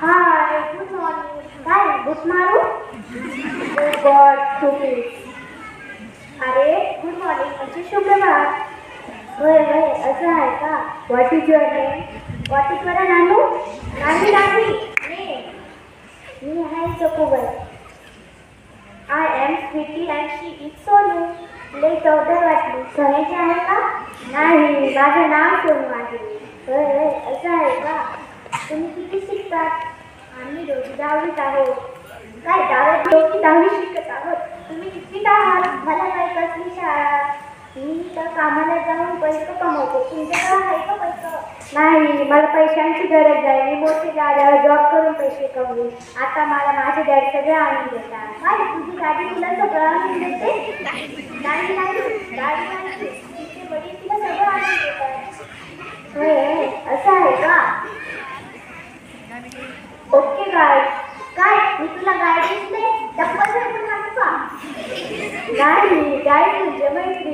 Hi good morning काय बुट मारू गॉड स्टुपिड अरे गुड मॉर्निंग म्हणजे शुक्रवार. होय होय असं आहे का? What is your name what is your नानू? नानी नानी मी आहे चकोबर I am Sweety and she is Sonu लई चौदा वाटली. सोन्याची आहे का? नाही माझं नाव सोनू आहे होय होय असं आहे का? तुम्ही किती शिकतात? आम्ही दोघी दहावीत आहोत. काय दहावीत रोजी दहावी शिकत आहोत? तुम्ही किती आहात मला काय कसली शाळा मी तर कामाला जाऊन पैसे कमवतो. तुमच्याकडे आहे का पैसे? नाही मला पैशांची गरज आहे. मी मोठी जाग्यावर जॉब करून पैसे कमवू आता मला माझे डॅड सगळे आणून देतात. काय तुझी गाडी तुला सगळं आणून देते? नाही नाही. गाडी नाही. तिचे वडील तुला सगळं आणून देतात. हो, असं आहे का ओके गाय काय मी तुला गाय